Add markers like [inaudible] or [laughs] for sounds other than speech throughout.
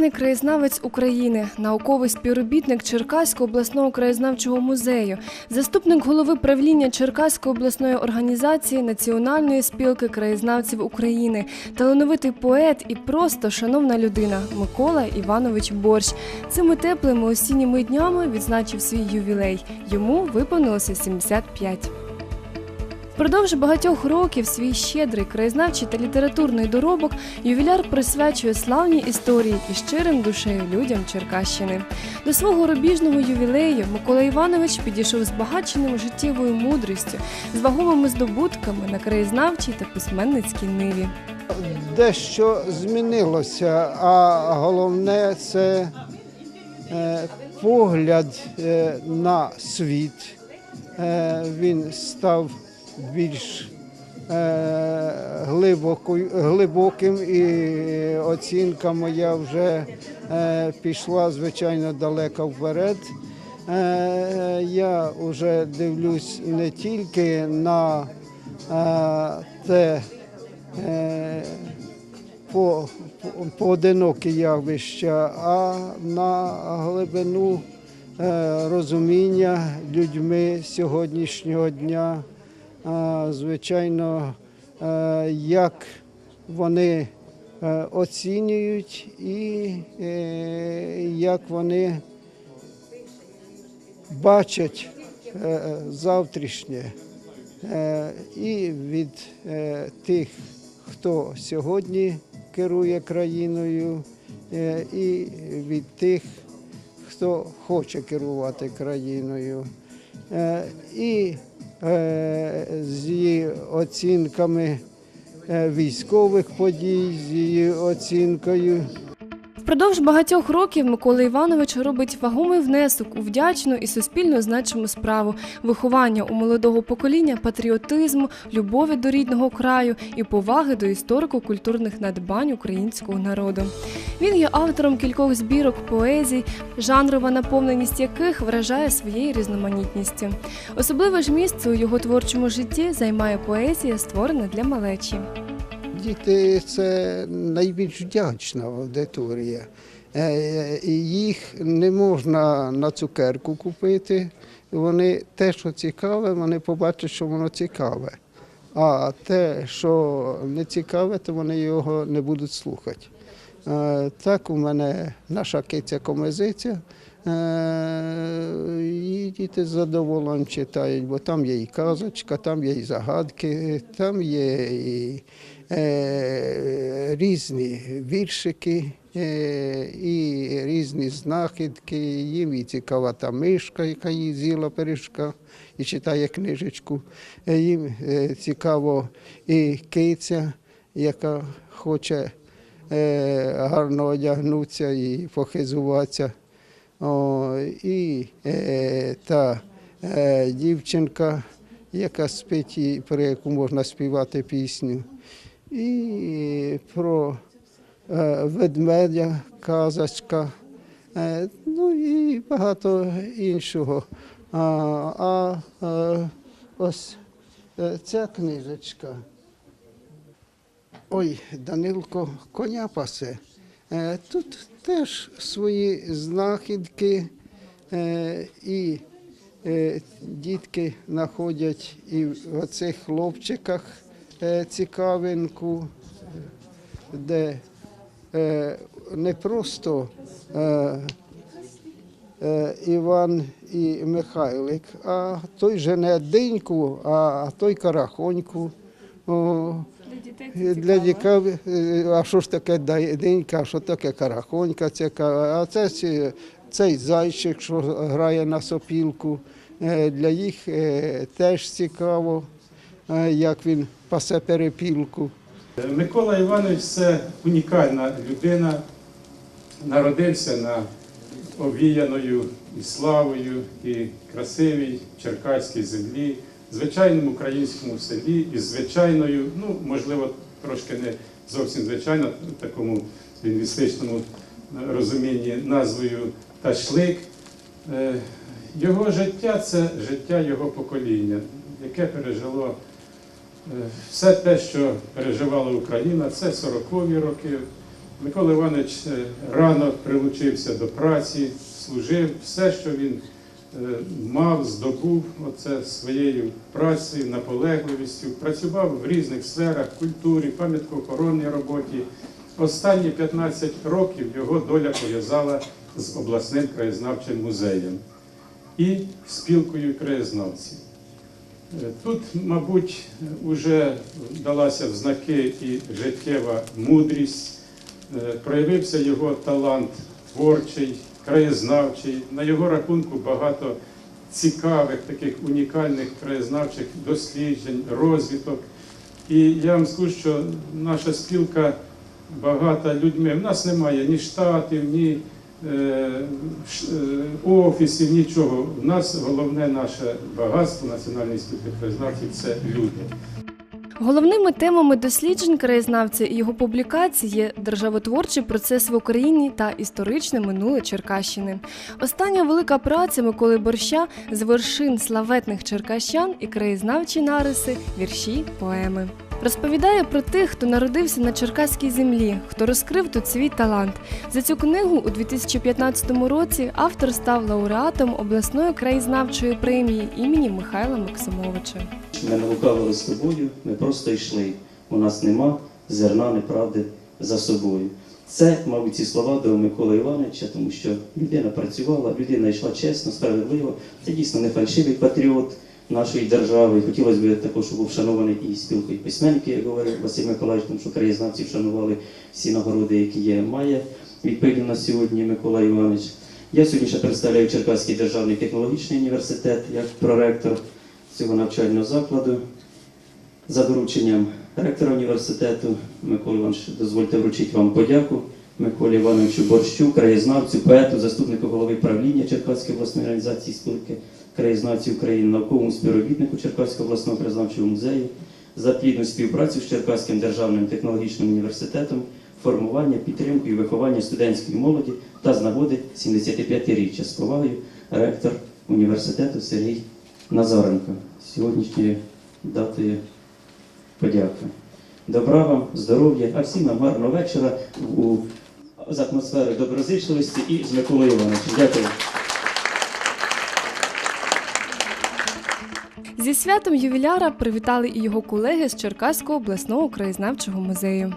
Почесний краєзнавець України, науковий співробітник Черкаського обласного краєзнавчого музею, заступник голови правління Черкаської обласної організації Національної спілки краєзнавців України, талановитий поет і просто шановна людина Микола Іванович Борщ. Цими теплими осінніми днями відзначив свій ювілей. Йому виповнилося 75. Впродовж багатьох років свій щедрий краєзнавчий та літературний доробок ювіляр присвячує славній історії і щирим душею людям Черкащини. До свого рубіжного ювілею Микола Іванович підійшов збагаченим життєвою мудрістю, з вагомими здобутками на краєзнавчій та письменницькій ниві. Дещо змінилося, а головне це е, погляд е, на світ. Е, Він став більш е, глибоким, і оцінка моя вже е, пішла, звичайно, далеко вперед. Е, Я вже дивлюсь не тільки на те, по, по, поодинокі явища, а на глибину розуміння людьми сьогоднішнього дня. Звичайно, е, як вони е, оцінюють і е, як вони бачать завтрашнє. І від тих, хто сьогодні керує країною, і від тих, хто хоче керувати країною. І з її оцінками е, військових подій, з її оцінкою Впродовж багатьох років Микола Іванович робить вагомий внесок у вдячну і суспільно значиму справу виховання у молодого покоління патріотизму, любові до рідного краю і поваги до історико-культурних надбань українського народу. Він є автором кількох збірок поезій, жанрова наповненість яких вражає своєю різноманітністю. Особливе ж місце у його творчому житті займає поезія, створена для малечі. Діти це найбільш вдячна аудиторія. Е, Їх не можна на цукерку купити. Вони те, що цікаве, вони побачать, що воно цікаве. А те, що не цікаве, то вони його не будуть слухати. Е, Так у мене наша киця комезиця. Е, І діти з задоволенням читають, бо там є і казочка, там є і загадки, там є і е, різні віршики, е, і різні знахідки. Їм і цікава та мишка, яка їй з'їла пиріжка і читає книжечку. Е, Їм е, цікаво і киця, яка хоче е, гарно одягнутися і похизуватися. О, і е, та е, дівчинка, яка спить, і про яку можна співати пісню. І про е, ведмедя, казочка, е, ну і багато іншого. А, е, ось ця книжечка. Ой, Данилко коня пасе. Тут теж свої знахідки і дітки знаходять і в оцих хлопчиках цікавинку, де е, не просто е, е, Іван і Михайлик, а той жене диньку, а той карахоньку. Для дітей, а що ж таке денька, що таке карахонька, це, ка- а це цей зайчик, що грає на сопілку. Е, Для їх е, теж цікаво, е, як він пасе перепілку. Микола Іванович це унікальна людина, народився на обвіяною і славою, і красивій черкаській землі, звичайному українському селі і звичайною, ну можливо, трошки не зовсім звичайно, такому лінгвістичному розумінні назвою Ташлик. Е, Його життя це життя його покоління, яке пережило е, все те, що переживала Україна, це 40-ві роки, Микола Іванович е, рано прилучився до праці, служив все, що він е, мав, здобув оце своєю працею, наполегливістю. Працював в різних сферах культурі, пам'яткоохоронній роботі. Останні 15 років його доля пов'язала з обласним краєзнавчим музеєм і спілкою краєзнавців. Е, Тут, мабуть, вже далася в знаки і життєва мудрість, Е, проявився його талант творчий, краєзнавчий. На його рахунку багато цікавих, таких унікальних краєзнавчих досліджень, розвиток. І я вам скажу, що наша спілка багата людьми. У нас немає ні штатів, ні офісів, нічого. У нас головне наше багатство національної спілки краєзнавців це люди. Головними темами досліджень краєзнавця і його публікацій є державотворчий процес в Україні та історичне минуле Черкащини. Остання велика праця Миколи Борща з вершин славетних черкащан і краєзнавчі нариси, вірші, поеми. Розповідає про тих, хто народився на черкаській землі, хто розкрив тут свій талант. За цю книгу у 2015 році автор став лауреатом обласної краєзнавчої премії імені Михайла Максимовича. Ми не лукавили з тобою, ми просто йшли. У нас нема зерна неправди за собою. Це, мабуть, ці слова до Миколи Івановича, тому що людина працювала, людина йшла чесно, справедливо. Це дійсно не фальшивий патріот нашої держави. Хотілося б також, щоб був вшанований і спілкою письменників, як говорив Василь Миколаївич, тому що краєзнавці вшанували всі нагороди, які є, має відповідно на сьогодні Микола Іванович. Я сьогодні ще представляю Черкаський державний технологічний університет як проректор цього навчального закладу. За дорученням ректора університету Миколи Іванович, дозвольте вручити вам подяку Миколі Івановичу Борщу, краєзнавцю, поету, заступнику голови правління Черкаської обласної організації спілки краєзнавців України, науковому співробітнику Черкаського обласного краєзнавчого музею за плідну співпрацю з Черкаським державним технологічним університетом, формування, підтримку і виховання студентської молоді та з нагоди 75-річчя. З повагою ректор університету Сергій Назаренко. Сьогоднішньою датою подяки. Добра вам, здоров'я, а всім нам гарного вечора у, з атмосфери доброзичливості і з Миколою Івановичем. Дякую. Зі святом ювіляра привітали і його колеги з Черкаського обласного краєзнавчого музею.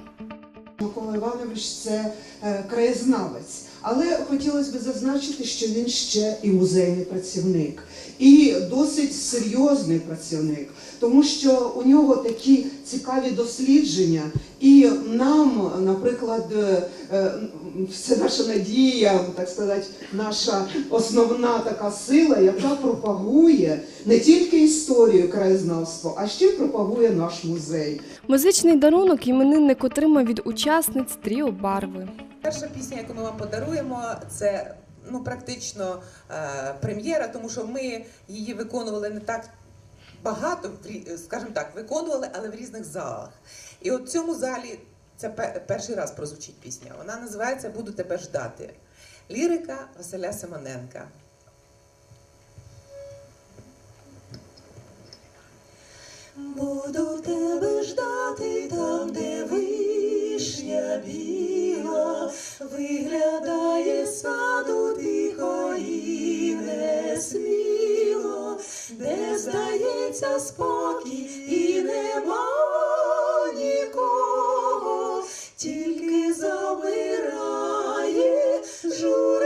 Микола Іванович це е, краєзнавець, але хотілося б зазначити, що він ще і музейний працівник, і досить серйозний працівник, тому що у нього такі цікаві дослідження, і нам, наприклад, е, е, це наша надія, так сказати, наша основна така сила, яка пропагує не тільки історію краєзнавства, а ще й пропагує наш музей. Музичний дарунок іменинник отримав від учасниць тріо барви. Перша пісня, яку ми вам подаруємо, це ну практично е, прем'єра, тому що ми її виконували не так багато, скажімо так, виконували, але в різних залах. І от в цьому залі це перший раз прозвучить пісня. Вона називається Буду тебе ждати. Лірика Василя Симоненка. Буду тебе ждати там, де вишня біла, виглядає саду тихо і несміло, де здається спокій і нема нікого, тільки замирає, журиться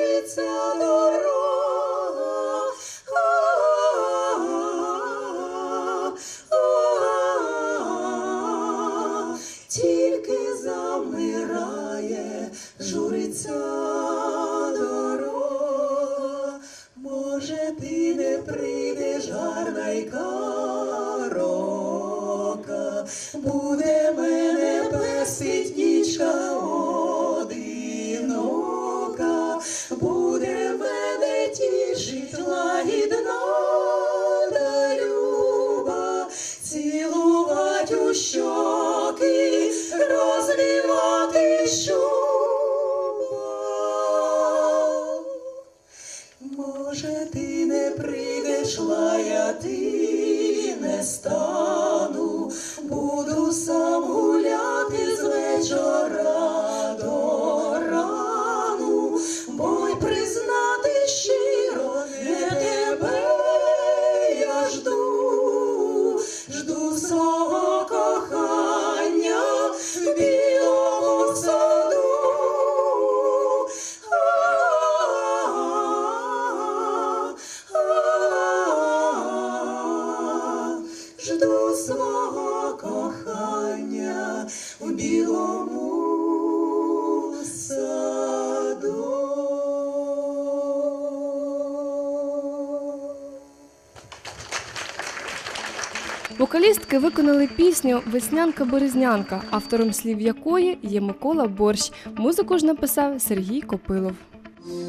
Вокалістки виконали пісню Веснянка Березнянка, автором слів якої є Микола Борщ. Музику ж написав Сергій Копилов.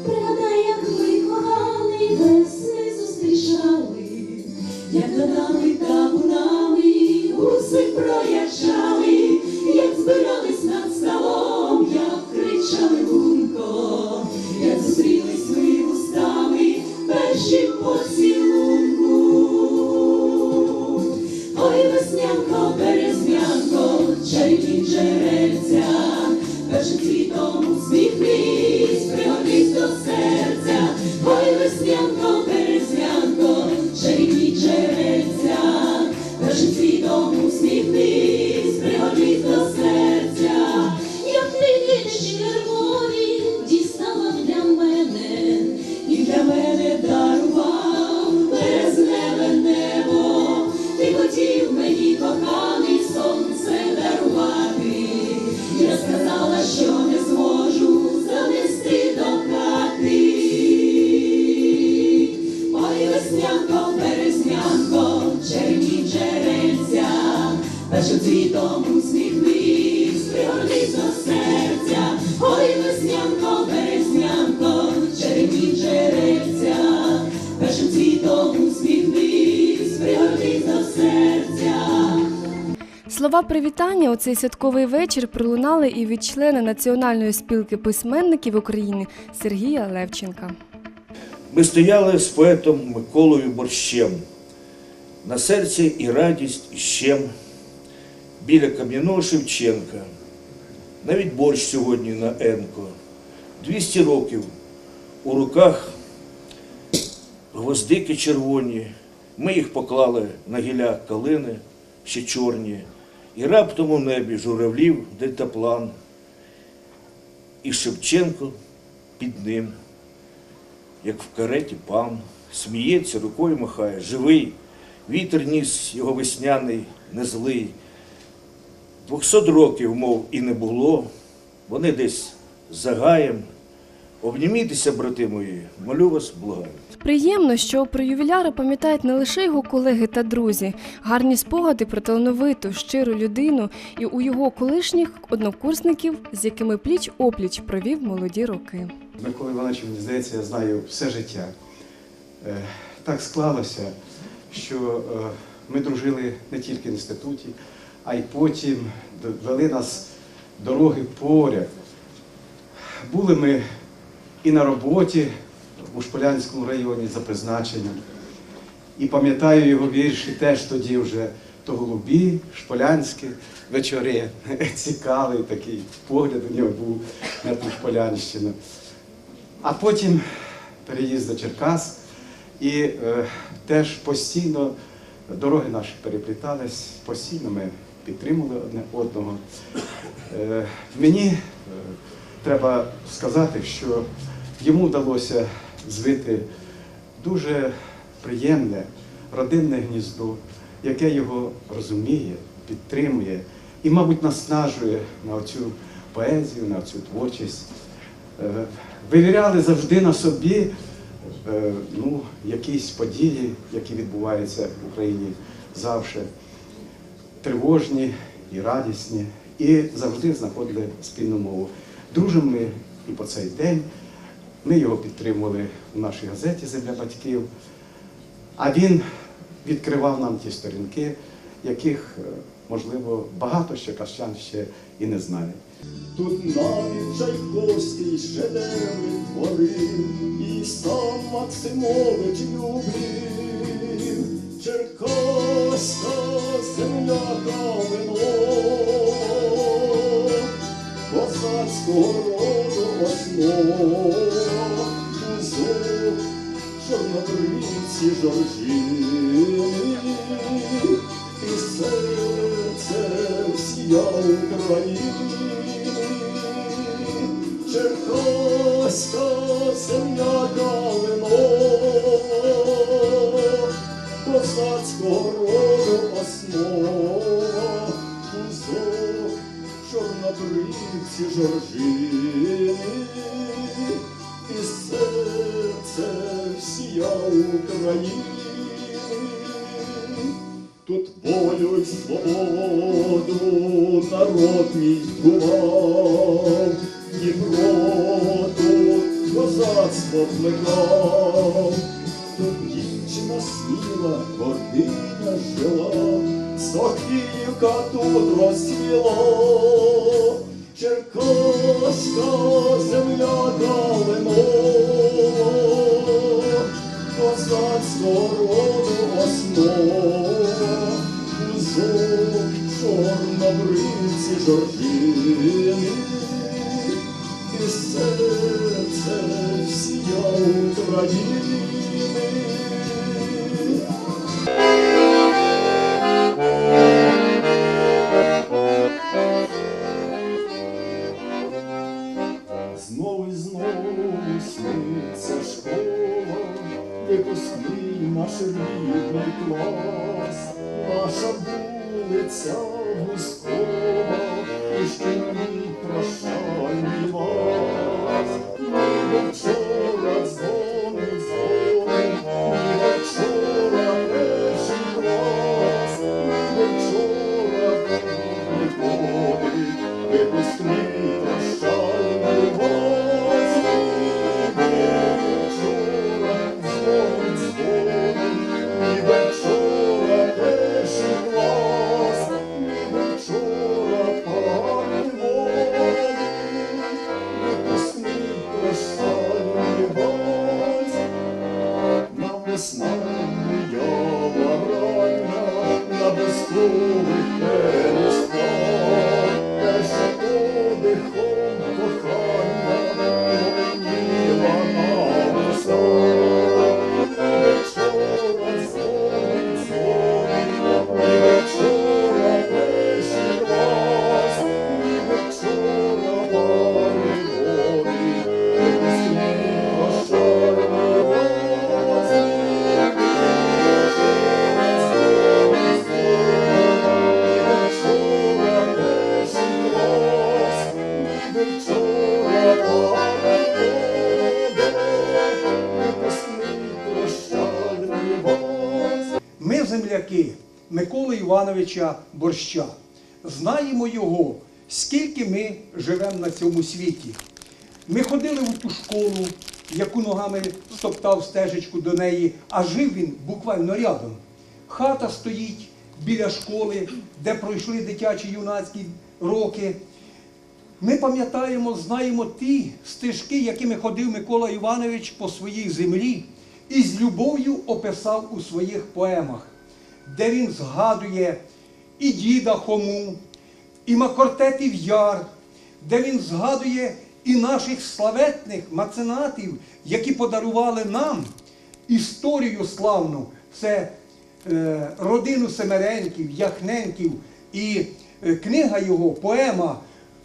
Як ми кохали, весни зустрічали, як над табунами гуси проїжджали, привітання у цей святковий вечір пролунали і від члена Національної спілки письменників України Сергія Левченка. Ми стояли з поетом Миколою Борщем. На серці і радість, і щем біля кам'яного Шевченка. Навіть борщ сьогодні на Енко. 200 років у руках гвоздики червоні. Ми їх поклали на гілля калини, ще чорні, і раптом у небі журавлів дельтаплан. І Шевченко під ним як в кареті пан, сміється, рукою махає, живий, вітер ніс його весняний, незлий. Двохсот років, мов, і не було, вони десь за гаєм. Обнімітеся, брати мої, молю вас, благаю. Приємно, що про ювіляра пам'ятають не лише його колеги та друзі, гарні спогади про талановиту, щиру людину і у його колишніх однокурсників, з якими пліч опліч провів молоді роки. Микола Іванович, мені здається, я знаю все життя. Е, Так склалося, що е, ми дружили не тільки в інституті, а й потім вели нас дороги поряд. Були ми і на роботі у Шполянському районі за призначенням. І пам'ятаю його вірші теж тоді вже то голубі, шполянські вечори. [laughs] Цікавий такий погляд у нього був на ту Шполянщину. А потім переїзд до Черкас, і е, теж постійно дороги наші переплітались, постійно ми підтримували одне одного. Е, мені е, треба сказати, що йому вдалося звити дуже приємне родинне гніздо, яке його розуміє, підтримує і, мабуть, наснажує на цю поезію, на цю творчість. Е, вивіряли завжди на собі е, ну, якісь події, які відбуваються в Україні завжди тривожні і радісні, і завжди знаходили спільну мову. Дружимо ми і по цей день. Ми його підтримували у нашій газеті Земля батьків, а він відкривав нам ті сторінки, яких, е, можливо, багато ще кащан ще і не знають. Тут навіть Чайковський шедеври творив, і сам Максимович любив, Черкаська земля вино, чорнобривці жоржини, народ мій кував, Дніпро тут козацтво плекав, тут дівчина сміла, гординя жила, Софіївка тут розцвіла, Черкаська земля калино, жоржини, і серце всія України. Знову і знову сниться школа, випускний наш рідний клас, наша вулиця Гускова, і Нам весна на безкових перестах, Миколи Івановича Борща, знаємо його, скільки ми живемо на цьому світі. Ми ходили в ту школу, яку ногами стоптав стежечку до неї, а жив він буквально рядом. Хата стоїть біля школи, де пройшли дитячі юнацькі роки. Ми пам'ятаємо, знаємо ті стежки, якими ходив Микола Іванович по своїй землі і з любов'ю описав у своїх поемах, де він згадує і діда Хому, і Макортетів Яр, де він згадує і наших славетних меценатів, які подарували нам історію славну. Це е, родину Семеренків, Яхненків і е, книга його, поема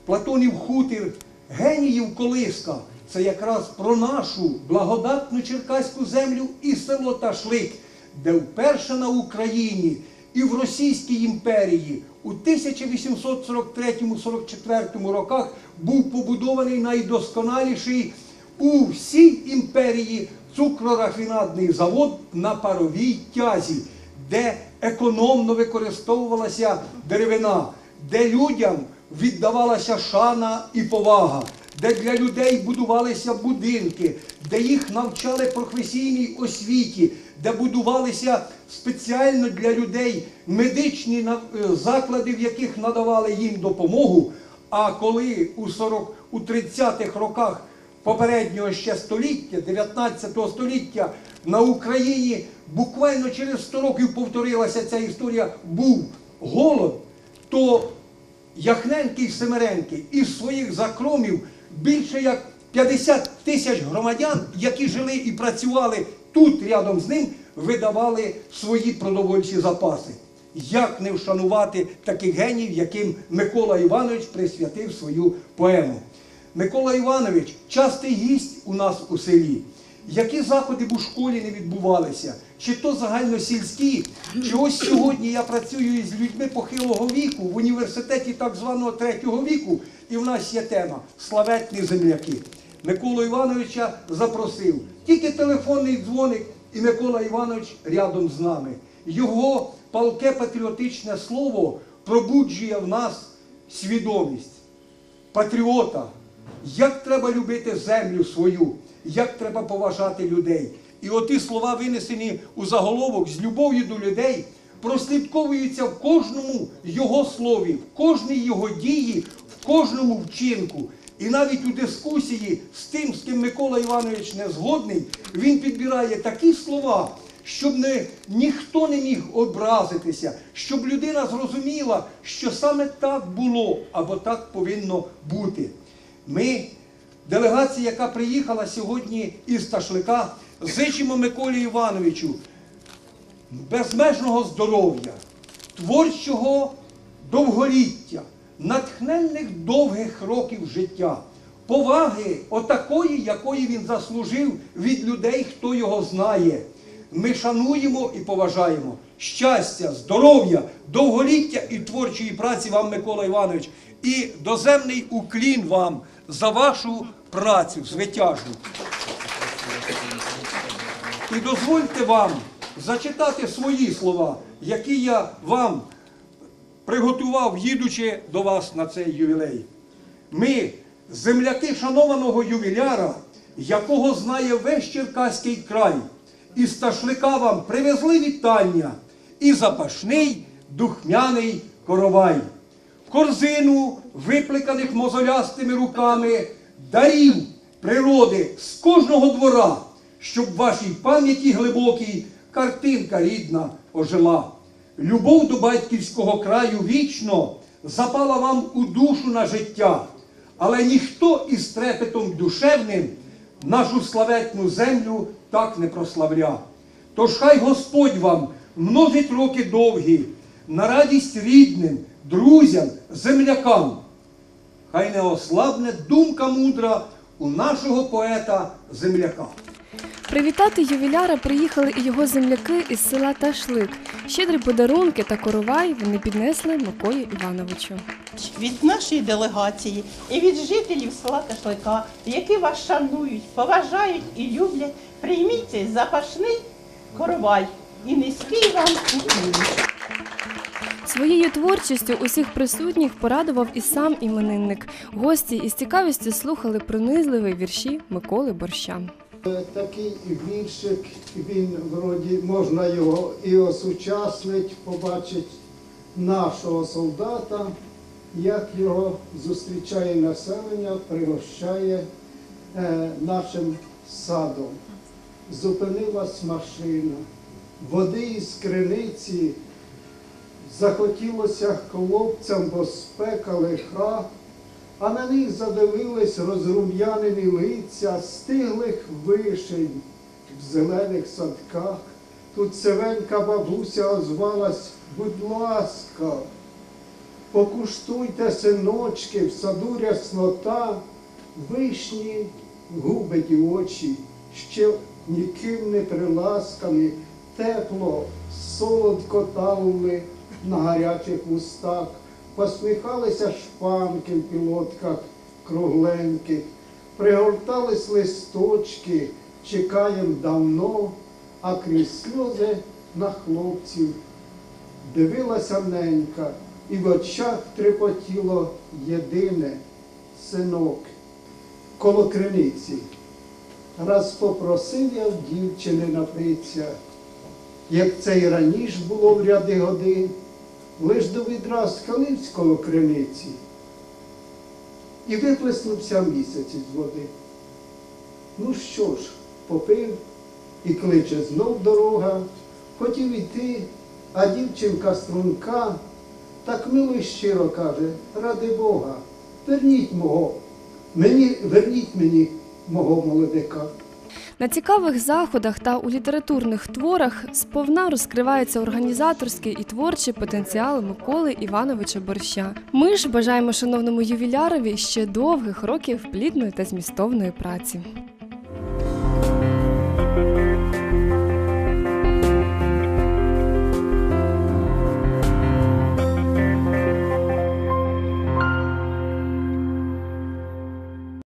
Платонів хутір, геніїв колиска. Це якраз про нашу благодатну черкаську землю і село Ташлик, де вперше на Україні і в Російській імперії у 1843-44 роках був побудований найдосконаліший у всій імперії цукрорафінадний завод на паровій тязі, де економно використовувалася деревина, де людям віддавалася шана і повага, де для людей будувалися будинки, де їх навчали професійній освіті, де будувалися спеціально для людей медичні е, заклади, в яких надавали їм допомогу. А коли у 40, у 30-х роках попереднього ще століття, 19 століття, на Україні буквально через 100 років повторилася ця історія, був голод, то Яхненький Семеренький із своїх закромів більше як 50 тисяч громадян, які жили і працювали тут рядом з ним, видавали свої продовольчі запаси. Як не вшанувати таких генів, яким Микола Іванович присвятив свою поему? Микола Іванович частий гість у нас у селі. які заходи б у школі не відбувалися, чи то загальносільські, чи ось сьогодні я працюю із людьми похилого віку в університеті так званого третього віку, і в нас є тема славетні земляки. Миколу Івановича запросив. Тільки телефонний дзвоник, і Микола Іванович рядом з нами. Його палке патріотичне слово пробуджує в нас свідомість патріота, як треба любити землю свою, як треба поважати людей. І оті слова, винесені у заголовок з любов'ю до людей, прослідковуються в кожному його слові, в кожній його дії, в кожному вчинку. І навіть у дискусії з тим, з ким Микола Іванович не згодний, він підбирає такі слова, щоб не, ніхто не міг образитися, щоб людина зрозуміла, що саме так було або так повинно бути. Ми, делегація, яка приїхала сьогодні із Ташлика, зичимо Миколі Івановичу безмежного здоров'я, творчого довголіття, натхненних довгих років життя, поваги отакої, якої він заслужив від людей, хто його знає. Ми шануємо і поважаємо щастя, здоров'я, довголіття і творчої праці вам, Микола Іванович, і доземний уклін вам за вашу працю звитяжну. І дозвольте вам зачитати свої слова, які я вам приготував, їдучи до вас на цей ювілей. Ми, земляки шанованого ювіляра, якого знає весь Черкаський край, із Ташлика вам привезли вітання і запашний духмяний коровай. Корзину, випликаних мозолястими руками, дарів природи з кожного двора, щоб в вашій пам'яті глибокій картинка рідна ожила. Любов до батьківського краю вічно запала вам у душу на життя, але ніхто із трепетом душевним нашу славетну землю так не прославля. Тож хай Господь вам множить роки довгі, на радість рідним, друзям, землякам. Хай не ослабне думка мудра у нашого поета земляка. Привітати ювіляра приїхали і його земляки із села Ташлик. Щедрі подарунки та коровай вони піднесли Миколі Івановичу. від нашої делегації і від жителів села Ташлика, які вас шанують, поважають і люблять, прийміть цей запашний коровай і низький вам уклін. Своєю творчістю усіх присутніх порадував і сам іменинник. Гості із цікавістю слухали пронизливі вірші Миколи Борща. Такий віршик, він вроді можна його і осучаснить, побачить нашого солдата, як його зустрічає населення, пригощає е, нашим садом. Зупинилась машина, води із криниці, захотілося хлопцям, бо спека лиха, а на них задивились розрум'янені лиця стиглих вишень в зелених садках. Тут сивенька бабуся озвалась, будь ласка, покуштуйте, синочки, в саду ряснота, вишні губить очі, ще ніким не приласкані, тепло, солодко талили на гарячих вустах, посміхалися шпанки в пілотках кругленьких, пригортались листочки, чекаєм давно, а крізь сльози на хлопців дивилася ненька, і в очах трепотіло єдине синок коло криниці. Раз попросив я в дівчини напиться, як це й раніше було в ряди годин, лиш до відра скаливсь коло криниці, і виплеснувся місяць із води. Ну що ж, попив і кличе знов дорога, хотів іти, а дівчинка струнка так мило й щиро каже, ради Бога, верніть мого, мені, верніть мені мого молодика. На цікавих заходах та у літературних творах сповна розкривається організаторський і творчий потенціал Миколи Івановича Борща. Ми ж бажаємо шановному ювілярові ще довгих років плідної та змістовної праці.